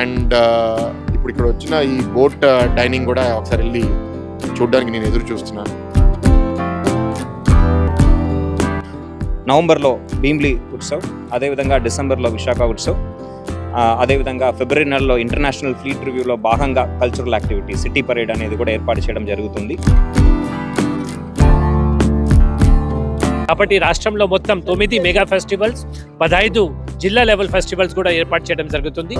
And ఇప్పుడు ఇక్కడ వచ్చిన ఈ బోట్ డైనింగ్ కూడా ఒకసారి వెళ్ళి చూడడానికి నేను ఎదురు చూస్తున్నాను నవంబర్లో భీమ్లీ ఉత్సవ్ అదేవిధంగా డిసెంబర్లో విశాఖ ఉత్సవ్ అదేవిధంగా ఫిబ్రవరి నెలలో ఇంటర్నేషనల్ ఫ్లీట్ రివ్యూలో భాగంగా కల్చరల్ యాక్టివిటీ సిటీ పరేడ్ అనేది కూడా ఏర్పాటు చేయడం జరుగుతుంది. కాబట్టి రాష్ట్రంలో మొత్తం తొమ్మిది మెగా ఫెస్టివల్స్ పదహైదు జిల్లా లెవెల్ ఫెస్టివల్స్ కూడా ఏర్పాటు చేయడం జరుగుతుంది.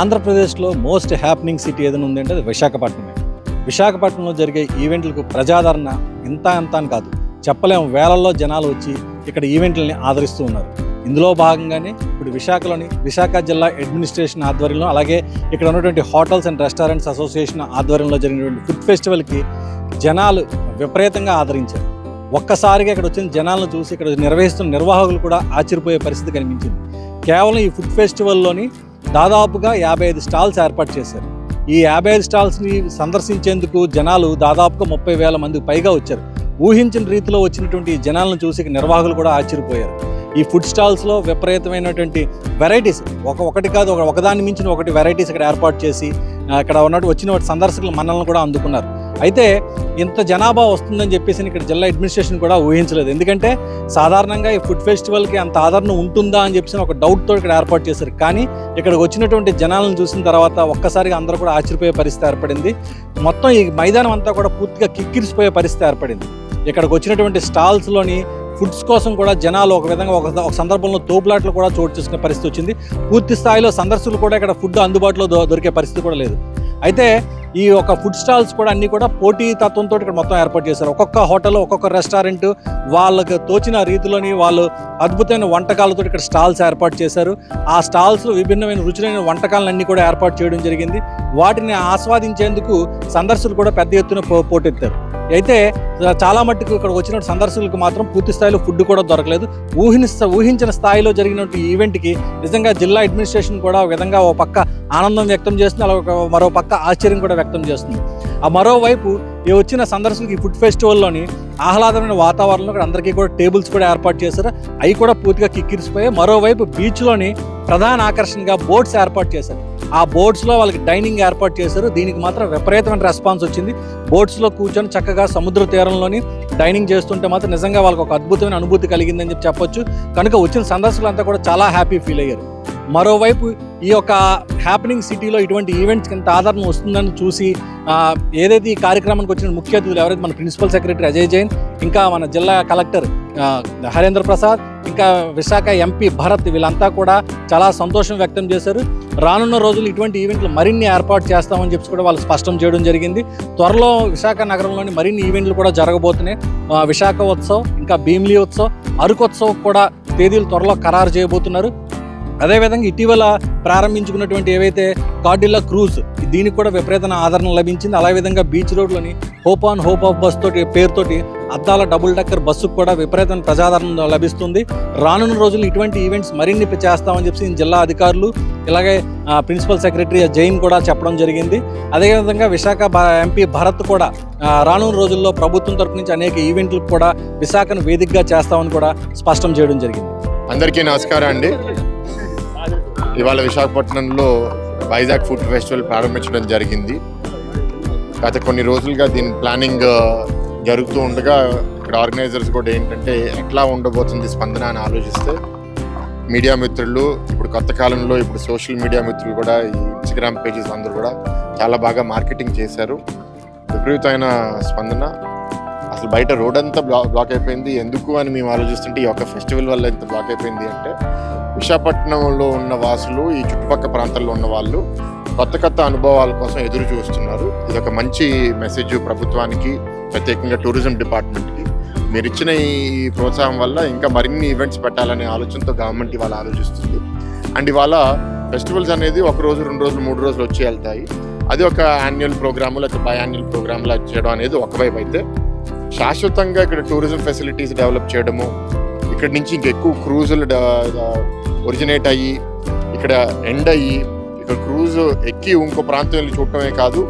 ఆంధ్రప్రదేశ్లో మోస్ట్ హ్యాపెనింగ్ సిటీ ఏదైనా ఉందంటే అది విశాఖపట్నమే. విశాఖపట్నంలో జరిగే ఈవెంట్లకు ప్రజాదరణ ఇంత అంత అని కాదు. చెప్పలేము వేలల్లో జనాలు వచ్చి ఇక్కడ ఈవెంట్లని ఆదరిస్తూ ఉన్నారు. ఇందులో భాగంగానే ఇప్పుడు విశాఖలోని విశాఖ జిల్లా అడ్మినిస్ట్రేషన్ ఆధ్వర్యంలో అలాగే ఇక్కడ ఉన్నటువంటి హోటల్స్ అండ్ రెస్టారెంట్స్ అసోసియేషన్ ఆధ్వర్యంలో జరిగినటువంటి ఫుడ్ ఫెస్టివల్కి జనాలు విపరీతంగా ఆదరించారు. ఒక్కసారిగా ఇక్కడ వచ్చిన జనాలను చూసి ఇక్కడ నిర్వహిస్తున్న నిర్వాహకులు కూడా ఆశ్చర్యపోయే పరిస్థితి కనిపించింది. కేవలం ఈ ఫుడ్ ఫెస్టివల్లోని దాదాపుగా యాభై ఐదు స్టాల్స్ ఏర్పాటు చేశారు. ఈ యాభై ఐదు స్టాల్స్ని సందర్శించేందుకు జనాలు దాదాపుగా ముప్పై వేల మందికి పైగా వచ్చారు. ఊహించిన రీతిలో వచ్చినటువంటి ఈ జనాలను చూసి నిర్వాహకులు కూడా ఆశ్చర్యపోయారు. ఈ ఫుడ్ స్టాల్స్లో విపరీతమైనటువంటి వెరైటీస్ ఒక ఒకటి కాదు ఒక ఒకదాన్ని మించిన ఒకటి వెరైటీస్ ఇక్కడ ఏర్పాటు చేసి అక్కడ ఉన్నట్టు వచ్చిన సందర్శకులు మనల్ని కూడా అందుకున్నారు. అయితే ఇంత జనాభా వస్తుందని చెప్పేసి ఇక్కడ జిల్లా అడ్మినిస్ట్రేషన్ కూడా ఊహించలేదు. ఎందుకంటే సాధారణంగా ఈ ఫుడ్ ఫెస్టివల్కి అంత ఆదరణ ఉంటుందా అని చెప్పేసి ఒక డౌట్తో ఇక్కడ ఏర్పాటు చేశారు. కానీ ఇక్కడికి వచ్చినటువంటి జనాలను చూసిన తర్వాత ఒక్కసారిగా అందరూ కూడా ఆశ్చర్యపోయే పరిస్థితి ఏర్పడింది. మొత్తం ఈ మైదానం అంతా కూడా పూర్తిగా కిక్కిరిసిపోయే పరిస్థితి ఏర్పడింది. ఇక్కడికి వచ్చినటువంటి స్టాల్స్లోని ఫుడ్స్ కోసం కూడా జనాలు ఒక విధంగా ఒక ఒక సందర్భంలో తోపులాట్లు కూడా చోటు చేసుకునే పరిస్థితి వచ్చింది. పూర్తి స్థాయిలో సందర్శకులు కూడా ఇక్కడ ఫుడ్ అందుబాటులో దొ- దొరికే పరిస్థితి కూడా లేదు. అయితే ఈ యొక్క ఫుడ్ స్టాల్స్ కూడా అన్ని కూడా పోటీ తత్వంతో ఇక్కడ మొత్తం ఏర్పాటు చేశారు. ఒక్కొక్క హోటల్ ఒక్కొక్క రెస్టారెంట్ వాళ్ళకి తోచిన రీతిలోని వాళ్ళు అద్భుతమైన వంటకాలతో ఇక్కడ స్టాల్స్ ఏర్పాటు చేశారు. ఆ స్టాల్స్లో విభిన్నమైన రుచులైన వంటకాలన్నీ కూడా ఏర్పాటు చేయడం జరిగింది. వాటిని ఆస్వాదించేందుకు సందర్శకులు కూడా పెద్ద ఎత్తున పో- పోటెత్తారు. అయితే చాలా మట్టుకు ఇక్కడ వచ్చిన సందర్శకులకు మాత్రం పూర్తి స్థాయిలో ఫుడ్ కూడా దొరకలేదు. ఊహిన ఊహించిన స్థాయిలో జరిగినటువంటి ఈవెంట్కి నిజంగా జిల్లా అడ్మినిస్ట్రేషన్ కూడా ఒక విధంగా ఒక పక్క ఆనందం వ్యక్తం చేస్తుంది. అలా ఒక మరో పక్క ఆశ్చర్యం కూడా వ్యక్తం చేస్తుంది. ఆ మరోవైపు ఈ వచ్చిన సందర్శకులకి ఈ ఫుడ్ ఫెస్టివల్లోని ఆహ్లాదమైన వాతావరణంలో ఇక్కడ అందరికీ కూడా టేబుల్స్ కూడా ఏర్పాటు చేశారు. అవి కూడా పూర్తిగా కిక్కిరిసిపోయాయి. మరోవైపు బీచ్లోని ప్రధాన ఆకర్షణగా బోట్స్ ఏర్పాటు చేశారు. ఆ బోట్స్లో వాళ్ళకి డైనింగ్ ఏర్పాటు చేశారు. దీనికి మాత్రం విపరీతమైన రెస్పాన్స్ వచ్చింది. బోట్స్లో కూర్చొని చక్కగా సముద్ర తీరంలోని డైనింగ్ చేస్తుంటే మాత్రం నిజంగా వాళ్ళకి ఒక అద్భుతమైన అనుభూతి కలిగిందని చెప్పి చెప్పొచ్చు. కనుక వచ్చిన సందర్శకులంతా కూడా చాలా హ్యాపీ ఫీల్ అయ్యారు. మరోవైపు ఈ యొక్క హ్యాపెనింగ్ సిటీలో ఇటువంటి ఈవెంట్స్ ఇంత ఆదరణ వస్తుందని చూసి ఏదైతే ఈ కార్యక్రమానికి వచ్చిన ముఖ్య అతిథులు ఎవరైతే మన ప్రిన్సిపల్ సెక్రటరీ అజయ్ జైన్ ఇంకా మన జిల్లా కలెక్టర్ హరేంద్ర ప్రసాద్ ఇంకా విశాఖ ఎంపీ భరత్ వీళ్ళంతా కూడా చాలా సంతోషం వ్యక్తం చేశారు. రానున్న రోజులు ఇటువంటి ఈవెంట్లు మరిన్ని ఏర్పాటు చేస్తామని చెప్పి కూడా వాళ్ళు స్పష్టం చేయడం జరిగింది. త్వరలో విశాఖ నగరంలోని మరిన్ని ఈవెంట్లు కూడా జరగబోతున్నాయి. విశాఖ ఉత్సవ్ ఇంకా భీమిలీ ఉత్సవ్ అరుకోత్సవ్ కూడా తేదీలు త్వరలో ఖరారు చేయబోతున్నారు. అదేవిధంగా ఇటీవల ప్రారంభించుకున్నటువంటి ఏవైతే కార్డిల్లా క్రూజ్ దీనికి కూడా విపరీతమైన ఆదరణ లభించింది. అదేవిధంగా బీచ్ రోడ్లోని hop on hop off bus తోటి పేరుతోటి అద్దాల డబుల్ డెక్కర్ బస్సుకు కూడా విపరీతమైన ప్రజాదరణ లభిస్తుంది. రానున్న రోజుల్లో ఇటువంటి ఈవెంట్స్ మరిన్ని చేస్తామని చెప్పి జిల్లా అధికారులు ఇలాగే ప్రిన్సిపల్ సెక్రటరీ జైన్ కూడా చెప్పడం జరిగింది. అదేవిధంగా విశాఖ భ- ఎంపీ భరత్ కూడా రానున్న రోజుల్లో ప్రభుత్వం తరపు నుంచి అనేక ఈవెంట్లకు కూడా విశాఖను వేదికగా చేస్తామని కూడా స్పష్టం చేయడం జరిగింది. అందరికీ నమస్కారం అండి. ఇవాళ విశాఖపట్నంలో వైజాగ్ ఫుడ్ ఫెస్టివల్ ప్రారంభించడం జరిగింది. గత కొన్ని రోజులుగా దీని ప్లానింగ్ జరుగుతూ ఉండగా ఇక్కడ ఆర్గనైజర్స్ కూడా ఏంటంటే ఎట్లా ఉండబోతుంది స్పందన అని ఆలోచిస్తే మీడియా మిత్రులు ఇప్పుడు కొత్త కాలంలో ఇప్పుడు సోషల్ మీడియా మిత్రులు కూడా ఈ ఇన్స్టాగ్రామ్ పేజెస్ అందరూ కూడా చాలా బాగా మార్కెటింగ్ చేశారు. విపరీతమైన స్పందన. అసలు బయట రోడ్ అంతా బ్లాక్ బ్లాక్ అయిపోయింది. ఎందుకు అని మేము ఆలోచిస్తుంటే ఈ యొక్క ఫెస్టివల్ వల్ల ఇంత బ్లాక్ అయిపోయింది అంటే విశాఖపట్నంలో ఉన్న వాసులు ఈ చుట్టుపక్కల ప్రాంతాల్లో ఉన్న వాళ్ళు కొత్త కొత్త అనుభవాల కోసం ఎదురు చూస్తున్నారు. ఇది ఒక మంచి మెసేజ్ ప్రభుత్వానికి ప్రత్యేకంగా టూరిజం డిపార్ట్మెంట్కి మీరు ఇచ్చిన ఈ ప్రోత్సాహం వల్ల ఇంకా మరిన్ని ఈవెంట్స్ పెట్టాలనే ఆలోచనతో గవర్నమెంట్ ఇవాళ ఆలోచిస్తుంది. అండ్ ఇవాళ ఫెస్టివల్స్ అనేది ఒక రోజు రెండు రోజులు మూడు రోజులు వచ్చి వెళ్తాయి. అది ఒక యాన్యువల్ ప్రోగ్రాము లేకపోతే బై యాన్యువల్ ప్రోగ్రామ్లా చేయడం అనేది ఒకవైపు అయితే. శాశ్వతంగా ఇక్కడ టూరిజం ఫెసిలిటీస్ డెవలప్ చేయడము ఇక్కడ నుంచి ఇంకెక్కువ క్రూజులు ఒరిజినేట్ అయ్యి ఇక్కడ ఎండ్ అయ్యి ఇక్కడ క్రూజ్ ఎక్కి ఇంకో ప్రాంతం వెళ్ళి చూడటమే కాదు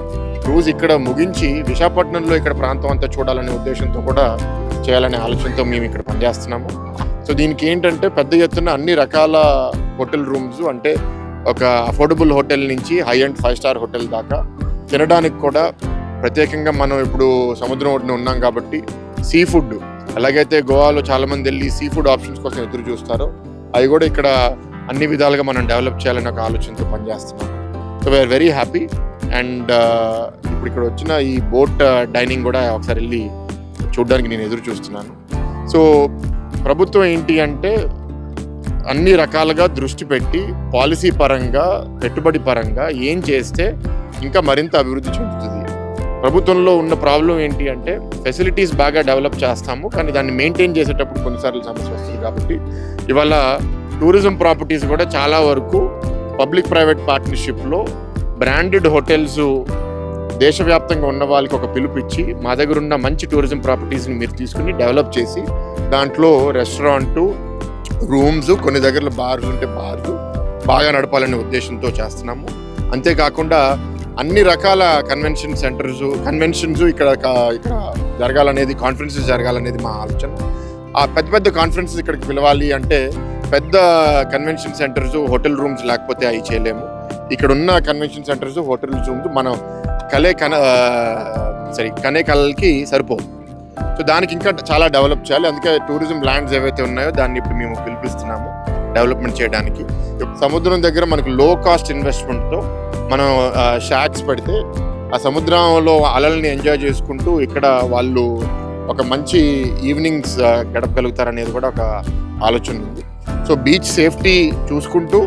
క్రూజ్ ఇక్కడ ముగించి విశాఖపట్నంలో ఇక్కడ ప్రాంతం అంతా చూడాలనే ఉద్దేశంతో కూడా చేయాలనే ఆలోచనతో మేము ఇక్కడ పనిచేస్తున్నాము. సో దీనికి ఏంటంటే పెద్ద ఎత్తున అన్ని రకాల హోటల్ రూమ్స్ అంటే ఒక అఫోర్డబుల్ హోటల్ నుంచి high and five star hotel దాకా తినడానికి కూడా ప్రత్యేకంగా మనం ఇప్పుడు సముద్రం ఒడ్డున ఉన్నాం కాబట్టి సీ ఫుడ్ ఎలాగైతే గోవాలో చాలా మంది వెళ్ళి సీ ఫుడ్ ఆప్షన్స్ కోసం ఎదురు చూస్తారో. అవి కూడా ఇక్కడ అన్ని విధాలుగా మనం డెవలప్ చేయాలని ఒక ఆలోచనతో పనిచేస్తున్నాం. So we are very happy and ఇప్పుడు ఇక్కడ వచ్చిన ఈ బోట్ uh, డైనింగ్ కూడా ఒకసారి వెళ్ళి చూడడానికి నేను ఎదురు చూస్తున్నాను. సో ప్రభుత్వం ఏంటి అంటే అన్ని రకాలుగా దృష్టి పెట్టి పాలసీ పరంగా పెట్టుబడి పరంగా ఏం చేస్తే ఇంకా మరింత అభివృద్ధి చెందుతుంది. ప్రభుత్వంలో ఉన్న ప్రాబ్లం ఏంటి అంటే ఫెసిలిటీస్ బాగా డెవలప్ చేస్తాము కానీ దాన్ని మెయింటైన్ చేసేటప్పుడు కొన్నిసార్లు సమస్య వస్తుంది కాబట్టి ఇవాళ టూరిజం ప్రాపర్టీస్ కూడా చాలా వరకు పబ్లిక్ ప్రైవేట్ పార్ట్నర్షిప్లో బ్రాండెడ్ హోటల్స్ దేశవ్యాప్తంగా ఉన్న వాళ్ళకి ఒక పిలుపు ఇచ్చి మా దగ్గర ఉన్న మంచి టూరిజం ప్రాపర్టీస్ని మీరు తీసుకుని డెవలప్ చేసి దాంట్లో రెస్టారెంట్ రూమ్స్ కొన్ని దగ్గరలో బార్స్ ఉంటే బార్స్ బాగా నడపాలనే ఉద్దేశంతో చేస్తున్నాము. అంతేకాకుండా అన్ని రకాల కన్వెన్షన్ సెంటర్స్ కన్వెన్షన్స్ ఇక్కడ ఇక్కడ జరగాలనేది కాన్ఫరెన్సెస్ జరగాలనేది మా ఆలోచన. ఆ పెద్ద పెద్ద కాన్ఫరెన్సెస్ ఇక్కడికి పిలవాలి అంటే పెద్ద కన్వెన్షన్ సెంటర్స్ హోటల్ రూమ్స్ లేకపోతే అవి చేయలేము. ఇక్కడ ఉన్న కన్వెన్షన్ సెంటర్స్ హోటల్ రూమ్స్ మనం కలే కన సారీ కనే కళలకి సరిపోవు. సో దానికి ఇంకా చాలా డెవలప్ చేయాలి. అందుకే టూరిజం ల్యాండ్స్ ఏవైతే ఉన్నాయో దాన్ని ఇప్పుడు మేము పిలిపిస్తున్నాము డెవలప్మెంట్ చేయడానికి. సముద్రం దగ్గర మనకు లో కాస్ట్ ఇన్వెస్ట్మెంట్తో మనం షాక్స్ పెడితే ఆ సముద్రంలో అలల్ని ఎంజాయ్ చేసుకుంటూ ఇక్కడ వాళ్ళు ఒక మంచి ఈవినింగ్స్ గడపగలుగుతారనేది కూడా ఒక ఆలోచన ఉంది. సో బీచ్ సేఫ్టీ చూసుకుంటూ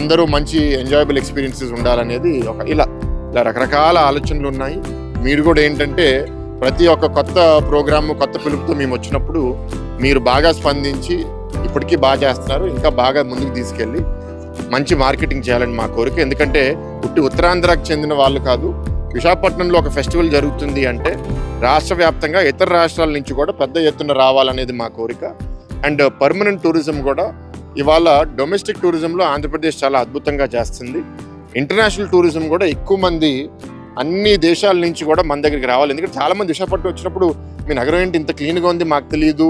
అందరూ మంచి ఎంజాయబుల్ ఎక్స్పీరియన్సెస్ ఉండాలనేది ఒక ఇలా ఇలా రకరకాల ఆలోచనలు ఉన్నాయి. మీరు కూడా ఏంటంటే ప్రతి ఒక్క కొత్త ప్రోగ్రాము కొత్త పిలుపుతో మేము వచ్చినప్పుడు మీరు బాగా స్పందించి ఇప్పటికీ బాగా చేస్తున్నారు. ఇంకా బాగా ముందుకు తీసుకెళ్ళి మంచి మార్కెటింగ్ చేయాలని మా కోరిక. ఎందుకంటే పుట్టి ఉత్తరాంధ్రకు చెందిన వాళ్ళు కాదు విశాఖపట్నంలో ఒక ఫెస్టివల్ జరుగుతుంది అంటే రాష్ట్ర వ్యాప్తంగా ఇతర రాష్ట్రాల నుంచి కూడా పెద్ద ఎత్తున రావాలనేది మా కోరిక. అండ్ పర్మనెంట్ టూరిజం కూడా ఇవాళ డొమెస్టిక్ టూరిజంలో ఆంధ్రప్రదేశ్ చాలా అద్భుతంగా చేస్తుంది. ఇంటర్నేషనల్ టూరిజం కూడా ఎక్కువ మంది అన్ని దేశాల నుంచి కూడా మన దగ్గరికి రావాలి. ఎందుకంటే చాలామంది విశాఖపట్నం వచ్చినప్పుడు మీ నగరం ఏంటి? ఇంత క్లీన్గా ఉంది మాకు తెలియదు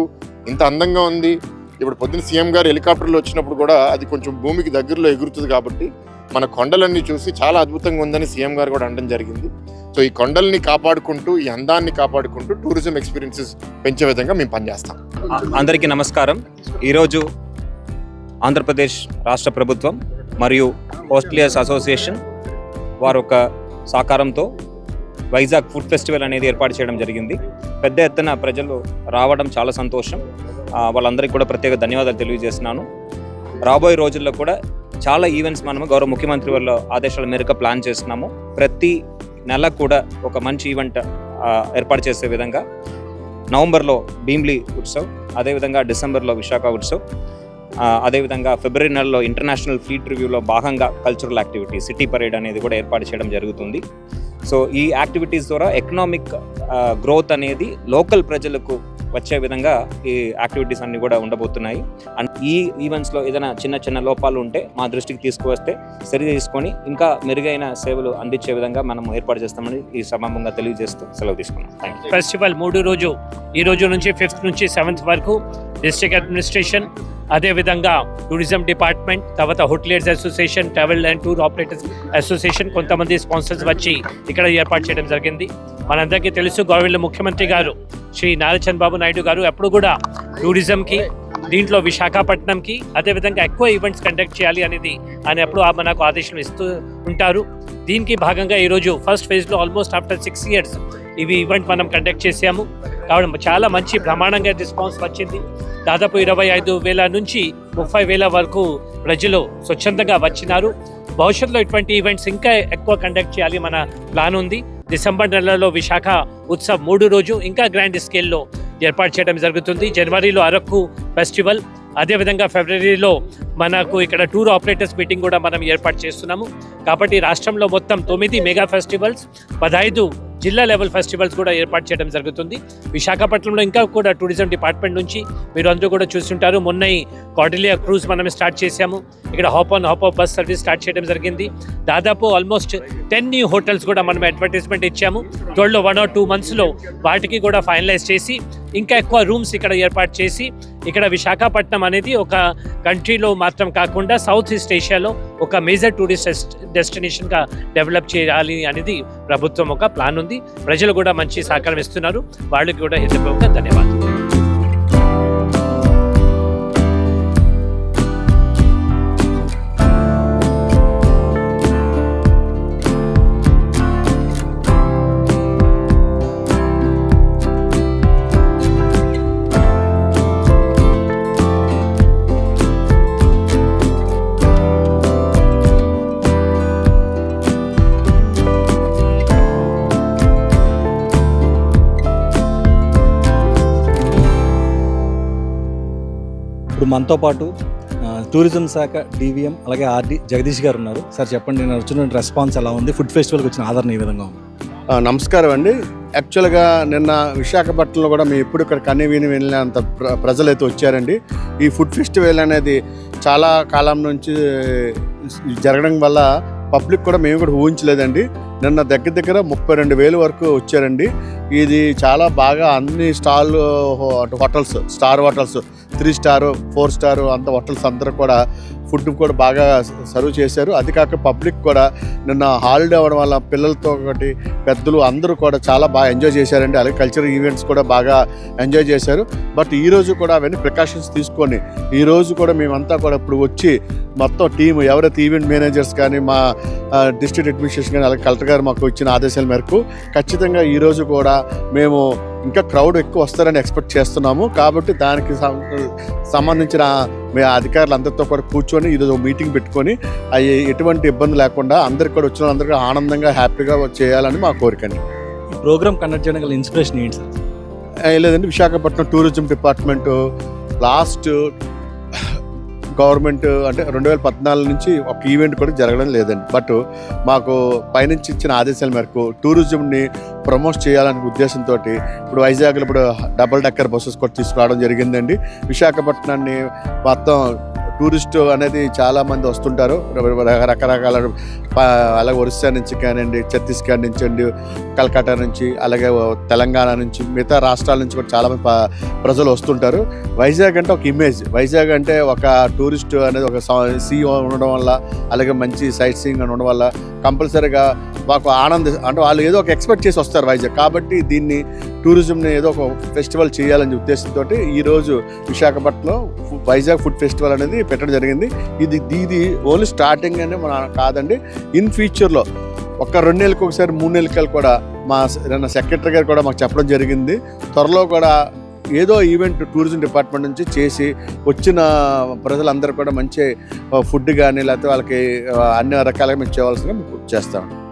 ఇంత అందంగా ఉంది ఇప్పుడు పొద్దున్న సీఎం గారు హెలికాప్టర్లో వచ్చినప్పుడు కూడా అది కొంచెం భూమికి దగ్గరలో ఎగురుతుంది కాబట్టి మన కొండలన్నీ చూసి చాలా అద్భుతంగా ఉందని సీఎం గారు కూడా అనడం జరిగింది. సో ఈ కొండల్ని కాపాడుకుంటూ ఈ అందాన్ని కాపాడుకుంటూ టూరిజం ఎక్స్పీరియన్సెస్ పెంచే విధంగా మేము పనిచేస్తాం. అందరికీ నమస్కారం. ఈరోజు ఆంధ్రప్రదేశ్ రాష్ట్ర ప్రభుత్వం మరియు హోస్టలియర్స్ అసోసియేషన్ వారు ఒక సహకారంతో వైజాగ్ ఫుడ్ ఫెస్టివల్ అనేది ఏర్పాటు చేయడం జరిగింది. పెద్ద ఎత్తున ప్రజలు రావడం చాలా సంతోషం. వాళ్ళందరికీ కూడా ప్రత్యేక ధన్యవాదాలు తెలియజేస్తున్నాను. రాబోయే రోజుల్లో కూడా చాలా ఈవెంట్స్ మనము గౌరవ ముఖ్యమంత్రి వాళ్ళ ఆదేశాల మేరకు ప్లాన్ చేస్తున్నాము. ప్రతి నెల కూడా ఒక మంచి ఈవెంట్ ఏర్పాటు చేసే విధంగా నవంబర్లో భీమ్లీ ఉత్సవ్ అదేవిధంగా డిసెంబర్లో విశాఖ ఉత్సవ్ అదేవిధంగా ఫిబ్రవరి నెలలో ఇంటర్నేషనల్ ఫ్లీట్ రివ్యూలో భాగంగా కల్చరల్ యాక్టివిటీ సిటీ పరేడ్ అనేది కూడా ఏర్పాటు చేయడం జరుగుతుంది. సో ఈ యాక్టివిటీస్ ద్వారా ఎకనామిక్ గ్రోత్ అనేది లోకల్ ప్రజలకు వచ్చే విధంగా ఈ యాక్టివిటీస్ అన్ని కూడా ఉండబోతున్నాయి. అండ్ ఈ ఈవెంట్స్లో ఏదైనా చిన్న చిన్న లోపాలు ఉంటే మా దృష్టికి తీసుకువస్తే సరి తీసుకొని ఇంకా మెరుగైన సేవలు అందించే విధంగా మనం ఏర్పాటు చేస్తామని ఈ సమాపంగా తెలియజేస్తూ సెలవు తీసుకున్నాం. ఫెస్టివల్ మూడు రోజు ఈ రోజు నుంచి ఫిఫ్త్ నుంచి సెవెంత్ వరకు డిస్ట్రిక్ట్ అడ్మినిస్ట్రేషన్ అదేవిధంగా టూరిజం డిపార్ట్మెంట్ తర్వాత hoteliers association travel and tour operators association కొంతమంది స్పాన్సర్స్ వచ్చి ఇక్కడ ఏర్పాటు చేయడం జరిగింది. మనందరికీ తెలుసు గవర్నమెంట్ ముఖ్యమంత్రి గారు శ్రీ నారా చంద్రబాబు నాయుడు గారు ఎప్పుడు కూడా టూరిజంకి దీంట్లో విశాఖపట్నంకి అదేవిధంగా ఎక్కువ ఈవెంట్స్ కండక్ట్ చేయాలి అనేది ఆయన ఎప్పుడు ఆ- మనకు ఆదేశం ఇస్తూ ఉంటారు. దీనికి భాగంగా ఈరోజు ఫస్ట్ ఫేజ్లో ఆల్మోస్ట్ ఆఫ్టర్ సిక్స్ ఇయర్స్ ఇవి ఈవెంట్ మనం కండక్ట్ చేసాము కాబట్టి చాలా మంచి బ్రహ్మాండంగా రెస్పాన్స్ వచ్చింది. దాదాపు ఇరవై ఐదు వేల నుంచి ముప్పై వేల వరకు ప్రజలు స్వచ్ఛందంగా వచ్చినారు. భవిష్యత్తులో ఇటువంటి ఈవెంట్స్ ఇంకా ఎక్కువ కండక్ట్ చేయాలి మన ప్లాన్ ఉంది. డిసెంబర్ నెలలో విశాఖ ఉత్సవ్ మూడు రోజు ఇంకా గ్రాండ్ స్కేల్లో ఏర్పాటు చేయడం జరుగుతుంది. జనవరిలో అరకు ఫెస్టివల్ అదేవిధంగా ఫిబ్రవరిలో మనకు ఇక్కడ టూర్ ఆపరేటర్స్ మీటింగ్ కూడా మనం ఏర్పాటు చేస్తున్నాము. కాబట్టి రాష్ట్రంలో మొత్తం తొమ్మిది మెగా ఫెస్టివల్స్ పదహైదు జిల్లా లెవెల్ ఫెస్టివల్స్ కూడా ఏర్పాటు చేయడం జరుగుతుంది. విశాఖపట్నంలో ఇంకా కూడా టూరిజం డిపార్ట్మెంట్ నుంచి మీరు అందరూ కూడా చూస్తుంటారు. మొన్న ఈ కార్డిలియా క్రూజ్ మనం స్టార్ట్ చేశాము. ఇక్కడ hop on hop off bus service start చేయడం జరిగింది. దాదాపు ఆల్మోస్ట్ టెన్ న్యూ హోటల్స్ కూడా మనం అడ్వర్టైజ్మెంట్ ఇచ్చాము. త్వరలో వన్ ఆర్ టూ మంత్స్లో వాటికి కూడా ఫైనలైజ్ చేసి ఇంకా ఎక్కువ రూమ్స్ ఇక్కడ ఏర్పాటు చేసి ఇక్కడ విశాఖపట్నం అనేది ఒక కంట్రీలో మాత్రం కాకుండా సౌత్ ఈస్ట్ ఏషియాలో ఒక మేజర్ టూరిస్ట్ డెస్టినేషన్గా డెవలప్ చేయాలి అనేది ప్రభుత్వం ఒక ప్లాన్ ఉంది. ప్రజలు కూడా మంచి సహకారం ఇస్తున్నారు. వాళ్ళకి కూడా హృదయపూర్వక ధన్యవాదాలు. ఇప్పుడు మనతో పాటు టూరిజం శాఖ డివిఎం అలాగే ఆర్డి జగదీష్ గారు ఉన్నారు. సార్ చెప్పండి నేను వచ్చిన రెస్పాన్స్ ఎలా ఉంది? ఫుడ్ ఫెస్టివల్కి వచ్చిన ఆదరణ ఈ విధంగా ఉంది? నమస్కారం అండి. యాక్చువల్గా నిన్న విశాఖపట్నంలో కూడా మేము ఎప్పుడు ఇక్కడ కన్ని విని వెళ్ళినంత ప్ర ప్రజలైతే వచ్చారండి. ఈ ఫుడ్ ఫెస్టివల్ అనేది చాలా కాలం నుంచి జరగడం వల్ల పబ్లిక్ కూడా మేము కూడా ఊహించలేదండి. నిన్న దగ్గర దగ్గర ముప్పై రెండు వేలు వరకు వచ్చారండి. ఇది చాలా బాగా అన్ని stall hotels star hotels three star four star అంత హోటల్స్ అందరూ కూడా ఫుడ్ కూడా బాగా సర్వ్ చేశారు. అది కాక పబ్లిక్ కూడా నిన్న హాలిడే అవ్వడం వల్ల పిల్లలతో ఒకటి పెద్దలు అందరూ కూడా చాలా బాగా ఎంజాయ్ చేశారండి. అలాగే కల్చరల్ ఈవెంట్స్ కూడా బాగా ఎంజాయ్ చేశారు. బట్ ఈరోజు కూడా అవన్నీ ప్రికాషన్స్ తీసుకొని ఈ రోజు కూడా మేమంతా కూడా ఇప్పుడు వచ్చి మొత్తం టీం ఎవరైతే ఈవెంట్ మేనేజర్స్ కానీ మా డిస్ట్రిక్ట్ అడ్మినిస్ట్రేషన్ కానీ అలాగే కలెక్టర్ గారు మాకు ఇచ్చిన ఆదేశాల మేరకు ఖచ్చితంగా ఈరోజు కూడా మేము ఇంకా క్రౌడ్ ఎక్కువ వస్తారని ఎక్స్పెక్ట్ చేస్తున్నాము. కాబట్టి దానికి సంబంధించిన మీ అధికారులందరితో కూడా కూర్చొని ఈరోజు మీటింగ్ పెట్టుకొని అవి ఎటువంటి ఇబ్బంది లేకుండా అందరికి కూడా వచ్చిన అందరికీ ఆనందంగా హ్యాపీగా చేయాలని మా కోరిక అండి. ఈ ప్రోగ్రామ్ కండక్ట్ చేయడం గల ఇన్స్పిరేషన్ ఏంటి సార్? లేదండి Visakhapatnam tourism department last government అంటే రెండు వేల పద్నాలుగు నుంచి ఒక ఈవెంట్ కూడా జరగడం లేదండి. బట్ మాకు పైనుంచి ఇచ్చిన ఆదేశాల మేరకు టూరిజంని ప్రమోట్ చేయాలనే ఉద్దేశంతో ఇప్పుడు వైజాగ్లో ఇప్పుడు డబల్ డక్కర్ బస్సెస్ కూడా తీసుకురావడం జరిగిందండి. విశాఖపట్నాన్ని మొత్తం టూరిస్ట్ అనేది చాలామంది వస్తుంటారు. రకరకాల అలాగే ఒరిస్సా నుంచి కానివ్వండి ఛత్తీస్గఢ్ నుంచి అండి కలకత్తా నుంచి అలాగే తెలంగాణ నుంచి మిగతా రాష్ట్రాల నుంచి కూడా చాలా మంది ప్రజలు వస్తుంటారు. వైజాగ్ అంటే ఒక ఇమేజ్ వైజాగ్ అంటే ఒక టూరిస్ట్ అనేది ఒక సీ ఉండడం వల్ల అలాగే మంచి సైట్ సీయింగ్ ఉండడం వల్ల కంపల్సరీగా మాకు ఆనంద అంటే వాళ్ళు ఏదో ఒక ఎక్స్పెక్ట్ చేసి వస్తారు వైజాగ్. కాబట్టి దీన్ని టూరిజంని ఏదో ఒక ఫెస్టివల్ చేయాలనే ఉద్దేశంతో ఈరోజు విశాఖపట్నంలో వైజాగ్ ఫుడ్ ఫెస్టివల్ అనేది పెట్టడం జరిగింది. ఇది ఇది ఓన్లీ స్టార్టింగ్ అనే మన కాదండి. ఇన్ ఫ్యూచర్లో ఒక రెండు నెలలకు ఒకసారి మూడు నెలలకి కూడా మా స- నిన్న సెక్రటరీ గారు కూడా మాకు చెప్పడం జరిగింది. త్వరలో కూడా ఏదో ఈవెంట్ టూరిజం డిపార్ట్మెంట్ నుంచి చేసి వచ్చిన ప్రజలందరూ కూడా మంచి ఫుడ్ కానీ లేకపోతే వాళ్ళకి అన్ని రకాలుగా మేము చేయవలసిన చేస్తాం.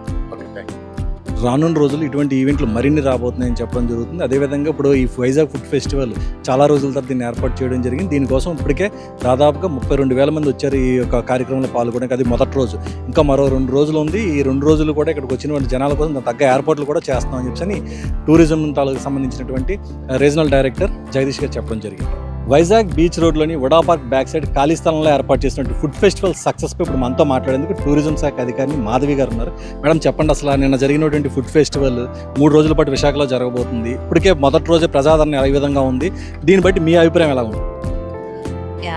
రానున్న రోజులు ఇటువంటి ఈవెంట్లు మరిన్ని రాబోతున్నాయని చెప్పడం జరుగుతుంది. అదేవిధంగా ఇప్పుడు ఈ వైజాగ్ ఫుడ్ ఫెస్టివల్ చాలా రోజుల తర్వాత దీన్ని ఏర్పాటు చేయడం జరిగింది. దీనికోసం ఇప్పటికే దాదాపుగా ముప్పై రెండు వేల మంది వచ్చారు ఈ యొక్క కార్యక్రమంలో పాల్గొనడానికి. అది మొదటి రోజు. ఇంకా మరో రెండు రోజులు ఉంది. ఈ రెండు రోజులు కూడా ఇక్కడికి వచ్చినటువంటి జనాల కోసం తగ్గ ఏర్పాట్లు కూడా చేస్తామని చెప్పని టూరిజం తాలూకు సంబంధించినటువంటి రీజనల్ డైరెక్టర్ జగదీష్ గారు చెప్పడం జరిగింది. వైజాగ్ బీచ్ రోడ్లోని వడా పార్క్ బ్యాక్ సైడ్ ఖాళీ స్థలంలో ఏర్పాటు చేసినటువంటి ఫుడ్ ఫెస్టివల్ సక్సెస్పై ఇప్పుడు మనతో మాట్లాడేందుకు టూరిజం శాఖ అధికారిని మాధవి గారు ఉన్నారు. మేడం చెప్పండి అసలు నిన్న జరిగినటువంటి ఫుడ్ ఫెస్టివల్ మూడు రోజుల పాటు విశాఖలో జరగబోతుంది. ఇప్పటికే మొదటి రోజే ప్రజాదరణ ఏ విధంగా ఉంది? దీన్ని బట్టి మీ అభిప్రాయం ఎలా ఉంది?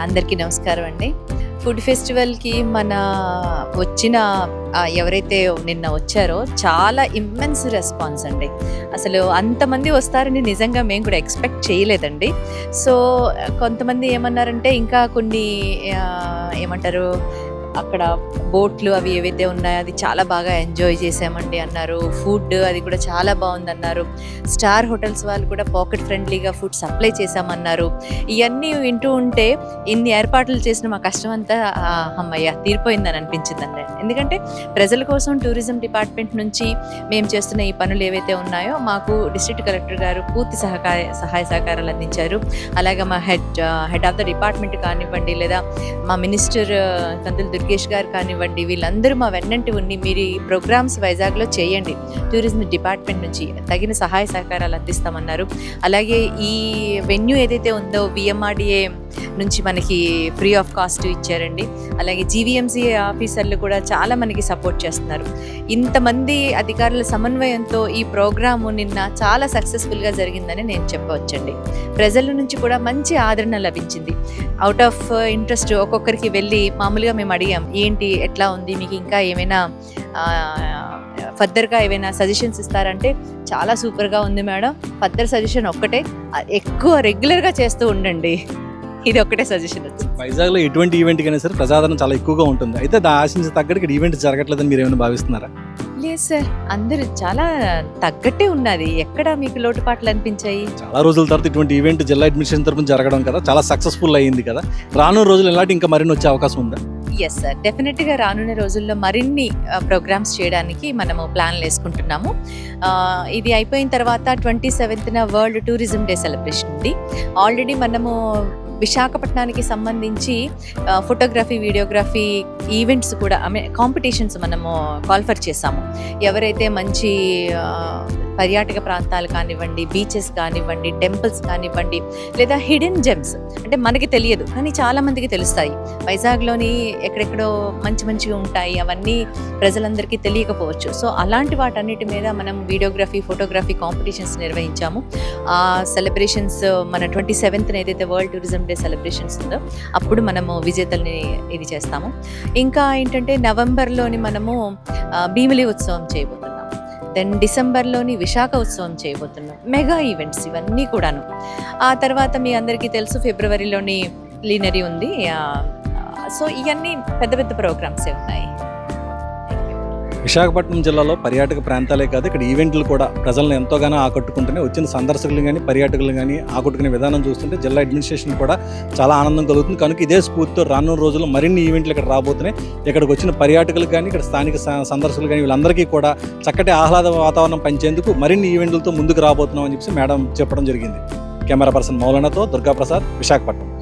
అందరికీ నమస్కారం అండి. ఫుడ్ ఫెస్టివల్కి మన వచ్చిన ఎవరైతే నిన్న వచ్చారో చాలా ఇమ్మెన్స్ రెస్పాన్స్ అండి. అసలు అంతమంది వస్తారని నిజంగా మేము కూడా ఎక్స్పెక్ట్ చేయలేదండి. సో కొంతమంది ఏమన్నారంటే ఇంకా కొన్ని ఏమంటారు అక్కడ బోట్లు అవి ఏవైతే ఉన్నాయో అది చాలా బాగా ఎంజాయ్ చేసామండి అన్నారు. ఫుడ్ అది కూడా చాలా బాగుంది అన్నారు స్టార్ హోటల్స్ వాళ్ళు కూడా పాకెట్ ఫ్రెండ్లీగా ఫుడ్ సప్లై చేశామన్నారు. ఇవన్నీ వింటూ ఉంటే ఇన్ని ఏర్పాట్లు చేసిన మా కష్టం అంతా అమ్మయ్య తీరిపోయిందని అనిపించిందండి. ఎందుకంటే ప్రజల కోసం టూరిజం డిపార్ట్మెంట్ నుంచి మేము చేస్తున్న ఈ పనులు ఏవైతే ఉన్నాయో మాకు డిస్ట్రిక్ట్ కలెక్టర్ గారు పూర్తి సహకార సహాయ సహకారాలు అందించారు. అలాగే మా head head of the department కానివ్వండి లేదా మా మినిస్టర్ కందులు దుర్గేష్ గారు కానివ్వండి వీళ్ళందరూ మా వెన్నంటి ఉండి మీరు ఈ ప్రోగ్రామ్స్ వైజాగ్లో చేయండి. టూరిజం డిపార్ట్మెంట్ నుంచి తగిన సహాయ సహకారాలు అందిస్తామన్నారు. అలాగే ఈ వెన్యూ ఏదైతే ఉందో విఎంఆర్డిఏ నుంచి మనకి ఫ్రీ ఆఫ్ కాస్ట్ ఇచ్చారండి. అలాగే జీవీఎంసీ ఆఫీసర్లు కూడా చాలా మనకి సపోర్ట్ చేస్తున్నారు. ఇంతమంది అధికారుల సమన్వయంతో ఈ ప్రోగ్రాము నిన్న చాలా సక్సెస్ఫుల్గా జరిగిందని నేను చెప్పవచ్చండి. ప్రజల నుంచి కూడా మంచి ఆదరణ లభించింది. అవుట్ ఆఫ్ ఇంట్రెస్ట్ ఒక్కొక్కరికి వెళ్ళి మామూలుగా మేము అడిగి ఏంటి ఎట్లా ఉంది మీకు ఇంకా ఏమైనా ఫర్దర్గా ఏమైనా సజెషన్స్ ఇస్తారంటే చాలా సూపర్గా ఉంది మేడం. ఫర్దర్ సజెషన్ ఒక్కటే ఎక్కువ రెగ్యులర్గా చేస్తూ ఉండండి. ఇది ఒక్కటే సజెషన్ వచ్చింది వైజాగ్లో ఎటువంటి ఈవెంట్ అయినా సరే ప్రజాదరణ చాలా ఎక్కువగా ఉంటుంది. అయితే దా ఆశించి తగ్గట్టు ఈవెంట్ జరగట్లేదని మీరు ఏమైనా భావిస్తున్నారా? లేదు సార్ అందరూ చాలా తగ్గట్టే ఉన్నది. ఎక్కడ మీకు లోటుపాట్లు అనిపించాయి? చాలా రోజుల తర్వాత ఇటువంటి ఈవెంట్ జిల్లా అడ్మినిస్ట్రేషన్ తరఫున జరగడం కదా చాలా సక్సెస్ఫుల్ అయ్యింది కదా. రానున్న రోజులు ఇలాంటి ఇంకా మరిన్ని వచ్చే అవకాశం ఉందా? ఎస్ సార్ డెఫినెట్గా రానున్న రోజుల్లో మరిన్ని ప్రోగ్రామ్స్ చేయడానికి మనము ప్లాన్లు వేసుకుంటున్నాము. ఇది అయిపోయిన తర్వాత ట్వంటీ సెవెంత్న వరల్డ్ టూరిజం డే సెలబ్రేషన్ ఉంది. ఆల్రెడీ మనము విశాఖపట్నానికి సంబంధించి ఫోటోగ్రఫీ వీడియోగ్రఫీ ఈవెంట్స్ కూడా ఐ మీన్ కాంపిటీషన్స్ మనము కాల్ఫర్ చేసాము. ఎవరైతే మంచి పర్యాటక ప్రాంతాలు కానివ్వండి బీచెస్ కానివ్వండి టెంపుల్స్ కానివ్వండి లేదా హిడెన్ జెమ్స్ అంటే మనకి తెలియదు కానీ చాలామందికి తెలుస్తాయి. వైజాగ్లోని ఎక్కడెక్కడో మంచి మంచిగా ఉంటాయి అవన్నీ ప్రజలందరికీ తెలియకపోవచ్చు. సో అలాంటి వాటన్నిటి మీద మనం వీడియోగ్రఫీ ఫోటోగ్రఫీ కాంపిటీషన్స్ నిర్వహించాము. ఆ సెలబ్రేషన్స్ మన ట్వంటీ సెవెంత్న ఏదైతే వరల్డ్ టూరిజం డే సెలబ్రేషన్స్ ఉందో అప్పుడు మనము విజేతల్ని ఇది చేస్తాము. ఇంకా ఏంటంటే నవంబర్లోని మనము భీమిలి ఉత్సవం చేయబోతున్నాం. దెన్ డిసెంబర్లోని విశాఖ ఉత్సవం చేయబోతున్నాం. మెగా ఈవెంట్స్ ఇవన్నీ కూడాను. ఆ తర్వాత మీ అందరికీ తెలుసు ఫిబ్రవరిలోని లీనరీ ఉంది. సో ఇవన్నీ పెద్ద పెద్ద ప్రోగ్రామ్సే ఉన్నాయి. విశాఖపట్నం జిల్లాలో పర్యాటక ప్రాంతాలే కాదు ఇక్కడ ఈవెంట్లు కూడా ప్రజలను ఎంతోగానో ఆకట్టుకుంటూనే వచ్చిన సందర్శకులు కానీ పర్యాటకులు కానీ ఆకట్టుకునే విధానం చూస్తుంటే జిల్లా అడ్మినిస్ట్రేషన్ కూడా చాలా ఆనందం కలుగుతుంది. కనుక ఇదే స్ఫూర్తితో రానున్న రోజుల్లో మరిన్ని ఈవెంట్లు ఇక్కడ రాబోతున్నాయి. ఇక్కడికి వచ్చిన పర్యాటకులు కానీ ఇక్కడ స్థానిక స- సందర్శకులు కానీ వీళ్ళందరికీ కూడా చక్కటి ఆహ్లాద వాతావరణం పంచేందుకు మరిన్ని ఈవెంట్లతో ముందుకు రాబోతున్నాం అని చెప్పి మేడం చెప్పడం జరిగింది. కెమెరా పర్సన్ మౌలనాతో దుర్గాప్రసాద్ విశాఖపట్నం.